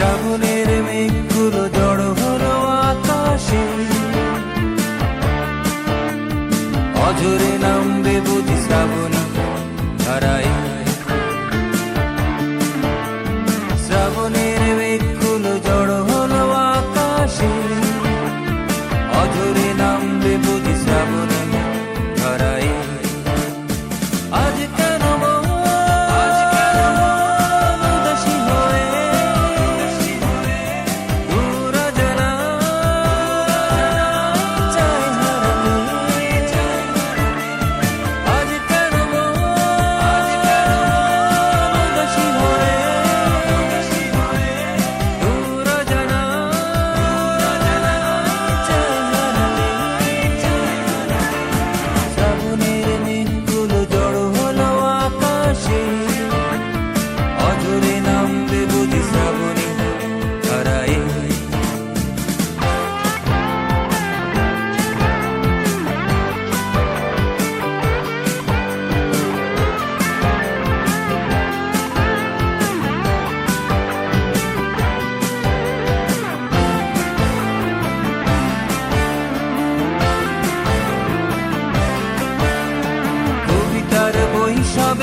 শ্রাবণের মেঘগুলো জড় হলো আকাশে। অজরে নামবে বুঝি শ্রাবণ।